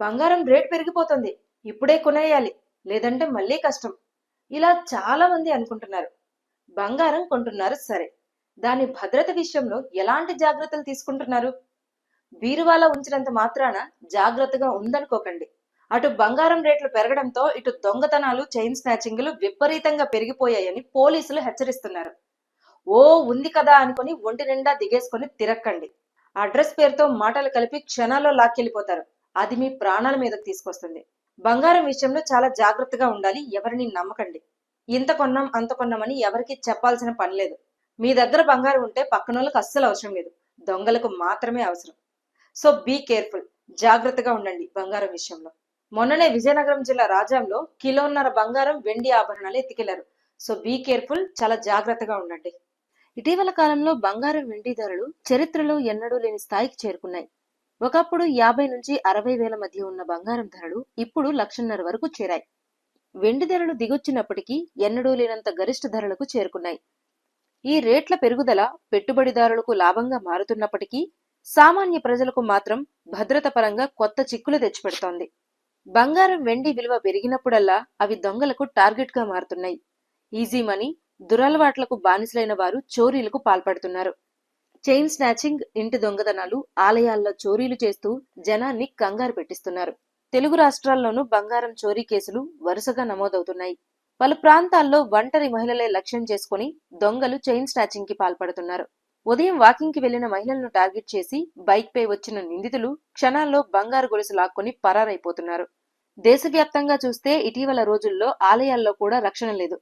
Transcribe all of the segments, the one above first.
బంగారం రేట్ పెరిగిపోతుంది. ఇప్పుడే కొనేయాలి. లేదంటే మళ్ళీ కష్టం. ఇలా చాలా మంది అనుకుంటున్నారు. బంగారం కొంటున్నారు సరే. దాని భద్రత విషయంలో ఎలాంటి జాగ్రత్తలు తీసుకుంటున్నారు? బీరువాలా ఉంచినంత మాత్రాన జాగ్రత్తగా ఉందనుకోకండి. అటు బంగారం రేట్లు పెరగడంతో ఇటు దొంగతనాలు చైన్ స్నాచింగ్లు విపరీతంగా పెరిగిపోయాయని పోలీసులు హెచ్చరిస్తున్నారు. ఓ ఉంది కదా అనుకుని ఒంటి నిండా దిగేసుకొని తిరక్కండి. అడ్రస్ పేరుతో మాటలు కలిపి క్షణాల్లో లాక్కెళ్ళిపోతారు. అది మీ ప్రాణాల మీదకు తీసుకొస్తుంది. బంగారం విషయంలో చాలా జాగ్రత్తగా ఉండాలి ఎవరిని నమ్మకండి. ఇంత కొన్నాం అంత కొన్నామని ఎవరికి చెప్పాల్సిన పని లేదు. మీ దగ్గర బంగారం ఉంటే పక్కనోళ్ళకి అస్సలు అవసరం లేదు. దొంగలకు మాత్రమే అవసరం. So be careful. జాగ్రత్తగా ఉండండి బంగారం విషయంలో. మొన్ననే విజయనగరం జిల్లా రాజాంలో కిలోన్నర బంగారం వెండి ఆభరణాలు ఎత్తుకెళ్ళారు. So be careful. చాలా జాగ్రత్తగా ఉండండి. ఇటీవల కాలంలో బంగారం వెండి ధరలు చరిత్రలో ఎన్నడూ లేని స్థాయికి చేరుకున్నాయి. ఒకప్పుడు యాభై నుంచి అరవై వేల మధ్య ఉన్న బంగారం ధరలు ఇప్పుడు లక్షన్నర వరకు చేరాయి. వెండి ధరలు దిగొచ్చినప్పటికీ ఎన్నడూ లేనంత గరిష్ట ధరలకు చేరుకున్నాయి. ఈ రేట్ల పెరుగుదల పెట్టుబడిదారులకు లాభంగా మారుతున్నప్పటికీ సామాన్య ప్రజలకు మాత్రం భద్రత పరంగా కొత్త చిక్కులు తెచ్చిపెడుతోంది. బంగారం వెండి విలువ పెరిగినప్పుడల్లా అవి దొంగలకు టార్గెట్గా మారుతున్నాయి. ఈజీ మనీ దురలవాట్లకు బానిసలైన వారు చోరీలకు పాల్పడుతున్నారు. చైన్ స్నాచింగ్ ఇంటి దొంగతనాలు ఆలయాల్లో చోరీలు చేస్తూ జనాన్ని కంగారు పెట్టిస్తున్నారు. తెలుగు రాష్ట్రాల్లోనూ బంగారం చోరీ కేసులు వరుసగా నమోదవుతున్నాయి. పలు ప్రాంతాల్లో ఒంటరి మహిళలే లక్ష్యం చేసుకుని దొంగలు చైన్ స్నాచింగ్కి పాల్పడుతున్నారు. ఉదయం వాకింగ్కి వెళ్ళిన మహిళలను టార్గెట్ చేసి బైక్ పై వచ్చిన నిందితులు క్షణాల్లో బంగారు గొలుసు లాక్కొని పరారైపోతున్నారు. దేశవ్యాప్తంగా చూస్తే ఇటీవల రోజుల్లో ఆలయాల్లో కూడా రక్షణ లేదు.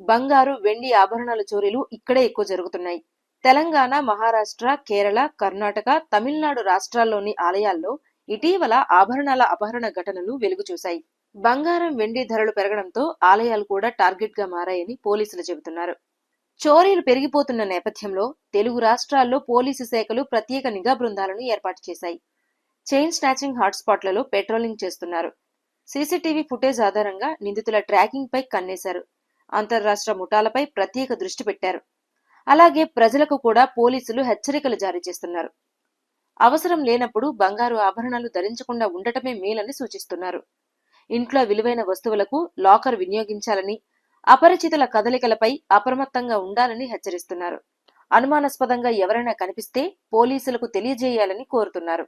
బంగారు వెండి ఆభరణాల చోరీలు ఇక్కడే ఎక్కువ జరుగుతున్నాయి. తెలంగాణ మహారాష్ట్ర కేరళ కర్ణాటక తమిళనాడు రాష్ట్రాల్లోని ఆలయాల్లో ఇటీవల ఆభరణాల అపహరణ ఘటనలు వెలుగు చూశాయి. బంగారం వెండి ధరలు పెరగడంతో ఆలయాలు కూడా టార్గెట్గా మారాయని పోలీసులు చెబుతున్నారు. చోరీలు పెరిగిపోతున్న నేపథ్యంలో తెలుగు రాష్ట్రాల్లో పోలీసు శాఖలు ప్రత్యేక నిఘా బృందాలను ఏర్పాటు చేశాయి. చైన్ స్నాచింగ్ హాట్స్పాట్లలో పెట్రోలింగ్ చేస్తున్నారు. సీసీటీవీ ఫుటేజ్ ఆధారంగా నిందితుల ట్రాకింగ్ పై కన్నేశారు. అంతర్రాష్ట్ర ముఠాలపై ప్రత్యేక దృష్టి పెట్టారు. అలాగే ప్రజలకు కూడా పోలీసులు హెచ్చరికలు జారీ చేస్తున్నారు. అవసరం లేనప్పుడు బంగారు ఆభరణాలు ధరించకుండా ఉండటమే మేలని సూచిస్తున్నారు. ఇంట్లో విలువైన వస్తువులకు లాకర్ వినియోగించాలని అపరిచితుల కదలికలపై అప్రమత్తంగా ఉండాలని హెచ్చరిస్తున్నారు. అనుమానాస్పదంగా ఎవరైనా కనిపిస్తే పోలీసులకు తెలియజేయాలని కోరుతున్నారు.